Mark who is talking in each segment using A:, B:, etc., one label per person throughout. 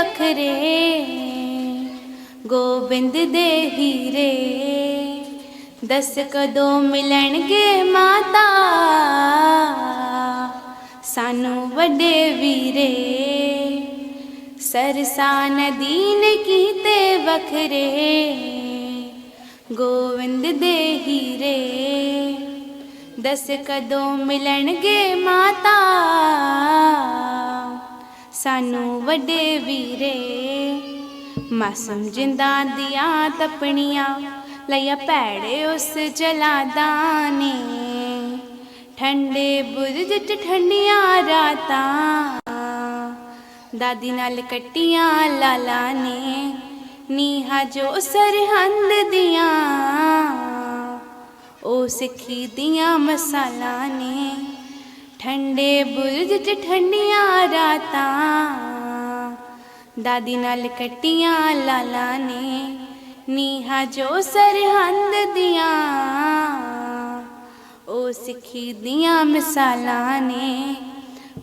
A: ਵੱਖਰੇ, ਗੋਬਿੰਦ ਦੇ ਹੀਰੇ। ਦਸ ਕਦੋਂ ਮਿਲਣਗੇ ਮਾਤਾ? ਸਾਨੂੰ ਵੱਡੇ ਵੀਰੇ। ਸਰਸਾ ਨਦੀ ਕੀਤੇ ਵੱਖਰੇ ਗੋਵਿੰਦ ਦੇ ਹੀਰੇ। ਦਸ ਕਦੋਂ ਮਿਲਣਗੇ ਮਾਤਾ? ਸਾਨੂੰ ਵੱਡੇ ਵੀਰੇ। ਮਾਸਮ ਜਿੰਦਾਂ ਦੀਆਂ ਤਪਣੀਆਂ ਲਿਆ ਭੈੜੇ ਉਸ ਜਲਾਦਾਂ ਨੇ ਠੰਡੇ ਬੁਰਜ ਚ ਠੰਡੀਆਂ ਰਾਤਾਂ। ਦਾਦੀ ਨਾਲ ਕੱਟੀਆਂ ਲਾਲਾ ਨੇ ਨੀਹਾ ਜੋ ਸਰਹੰਦ ਦੀਆਂ। ਉਹ ਸਿੱਖੀ ਦੀਆਂ ਮਸਾਲਾ ਨੇ। ਠੰਡੇ ਬੁਰਜ ਚ ਠੰਡੀਆਂ ਰਾਤਾਂ। ਦਾਦੀ ਨਾਲ ਕੱਟੀਆਂ ਲਾਲਾ ਨੇ ਨੀਹਾ ਜੋ ਸਰਹੰਦ ਦੀਆਂ। ਉਹ ਸਿੱਖੀ ਦੀਆਂ ਮਿਸਾਲਾਂ ਨੇ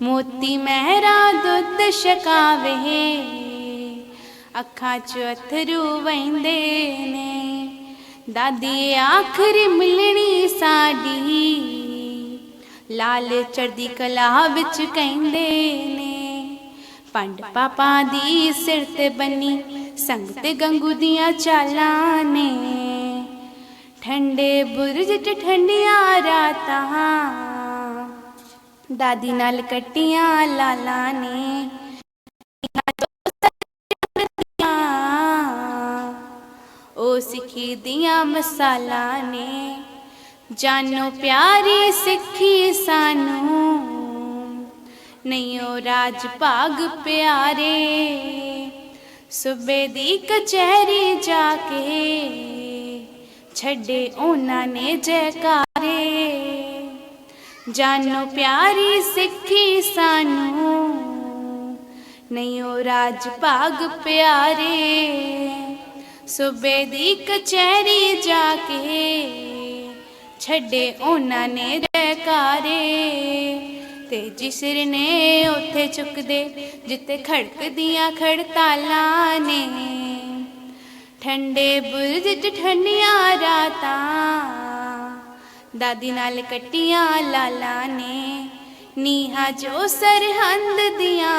A: ਮੋਤੀ ਮਹਿਰਾ ਦੁੱਧ ਛਕਾਵੇ। ਅੱਖਾਂ 'ਚ ਅਥਰੂ ਵਹਿੰਦੇ ਨੇ। ਦਾਦੀ ਆਖਰੀ ਮਿਲਣੀ ਸਾਡੀ। ਲਾਲ ਚੜਦੀ ਕਲਾ ਵਿੱਚ ਕਹਿੰਦੇ ਨੇ। ਪੰਡ ਪਾਪਾ ਦੀ ਸਿਰ ਤੇ ਬੰਨੀ, ਸੰਗਤ ਗੰਗੂ ਦੀਆਂ ਚਾਲਾਂ ਨੇ। ਠੰਡੇ ਬੁਰਜ ਚ ਠੰਡੀਆਂ ਰਾਤਾਂ, ਦਾਦੀ ਨਾਲ ਕੱਟੀਆਂ ਲਾਲਾਂ ਨੇ। ਉਹ ਸਿੱਖੀ ਦੀਆਂ ਮਸਾਲਾ ਨੇ। ਜਾਨੋ ਪਿਆਰੀ ਸਿੱਖੀ ਸਾਨੂੰ। ਨਹੀਂ ਉਹ ਰਾਜ ਭਾਗ ਪਿਆਰੇ। ਸੂਬੇ ਦੀ ਕਚਹਿਰੀ ਜਾ ਕੇ ਛੱਡੇ ਉਹਨਾਂ ਨੇ ਜੈਕਾਰੇ। ਜਾਨੋ ਪਿਆਰੀ ਸਿੱਖੀ ਸਾਨੂੰ। ਨਹੀਂ ਰਾਜ ਭਾਗ ਪਿਆਰੇ। ਸੂਬੇ ਦੀ ਕਚਹਿਰੀ ਜਾ ਕੇ ਛੱਡੇ ਉਹਨਾਂ ਨੇ ਜੈਕਾਰੇ। ਤੇ ਜਿਸਰ ਨੇ ਉੱਥੇ ਚੁੱਕਦੇ ਜਿੱਤੇ ਖੜਕਦੀਆਂ ਖੜਤਾਲਾਂ ਨੇ। ਠੰਡੇ ਬੁਰਜ ਚ ਠੰਡੀਆਂ ਰਾਤਾਂ, ਦਾਦੀ ਨਾਲ ਕੱਟੀਆਂ ਲਾਲਾ ਨੇ। ਨੀਹਾ ਜੋ ਸਰਹੰਦ ਦੀਆਂ,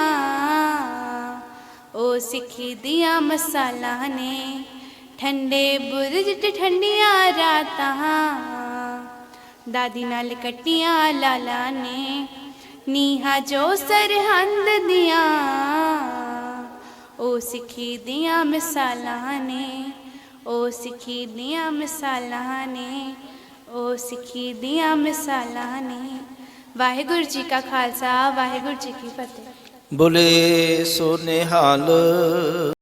A: ਉਹ ਸਿੱਖੀ ਦੀਆਂ ਮਸਾਲਾ ਨੇ। ਠੰਡੇ ਬੁਰਜ ਚ ਠੰਡੀਆਂ ਰਾਤਾਂ। ਦਾਦੀ ਨਾਲ ਕੱਟੀਆਂ ਲਾਲਾ ਨੇ। ਨੀਹਾ ਜੋ ਸਰਹੰਦ ਦੀਆਂ, ਉਹ ਸਿੱਖੀ ਦੀਆਂ ਮਿਸਾਲਾਂ ਨੇ। ਉਹ ਸਿੱਖੀ ਦੀਆਂ ਮਿਸਾਲਾਂ ਨੇ, ਉਹ ਸਿੱਖੀ ਦੀਆਂ ਮਿਸਾਲਾਂ ਨੇ। ਵਾਹਿਗੁਰੂ ਜੀ ਕਾ ਖਾਲਸਾ, ਵਾਹਿਗੁਰੂ ਜੀ ਕੀ ਫਤਿਹ।
B: ਬੋਲੇ ਸੋ ਨਿਹਾਲ